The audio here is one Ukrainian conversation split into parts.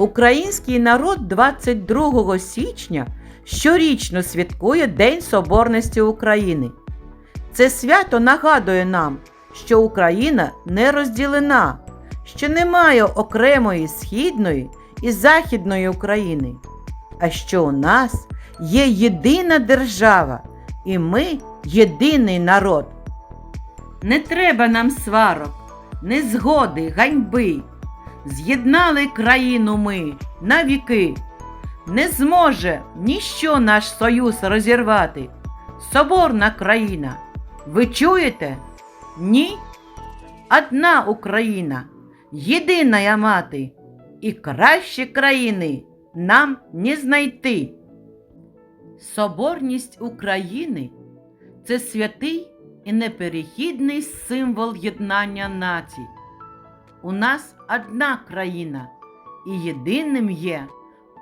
Український народ 22 січня щорічно святкує День Соборності України. Це свято нагадує нам, що Україна не розділена, що немає окремої східної і західної України, а що у нас є єдина держава, і ми єдиний народ. Не треба нам сварок, незгоди, ганьби. З'єднали країну ми навіки. Не зможе ніщо наш союз розірвати. Соборна країна. Ви чуєте? Ні? Одна Україна, єдина мати, і кращі країни нам не знайти. Соборність України це святий і неперехідний символ єднання націй. У нас одна країна, і єдиним є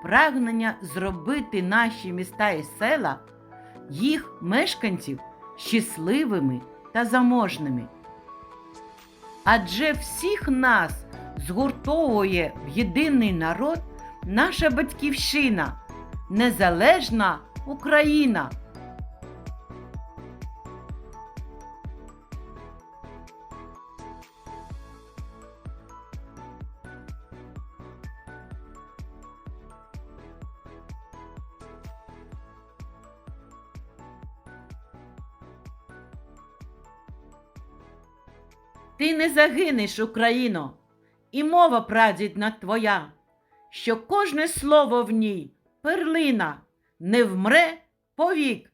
прагнення зробити наші міста і села, їх мешканців щасливими та заможними. Адже всіх нас згуртовує в єдиний народ наша батьківщина, незалежна Україна. Ти не загинеш, Україно, і мова прадідна твоя, що кожне слово в ній перлина не вмре повік.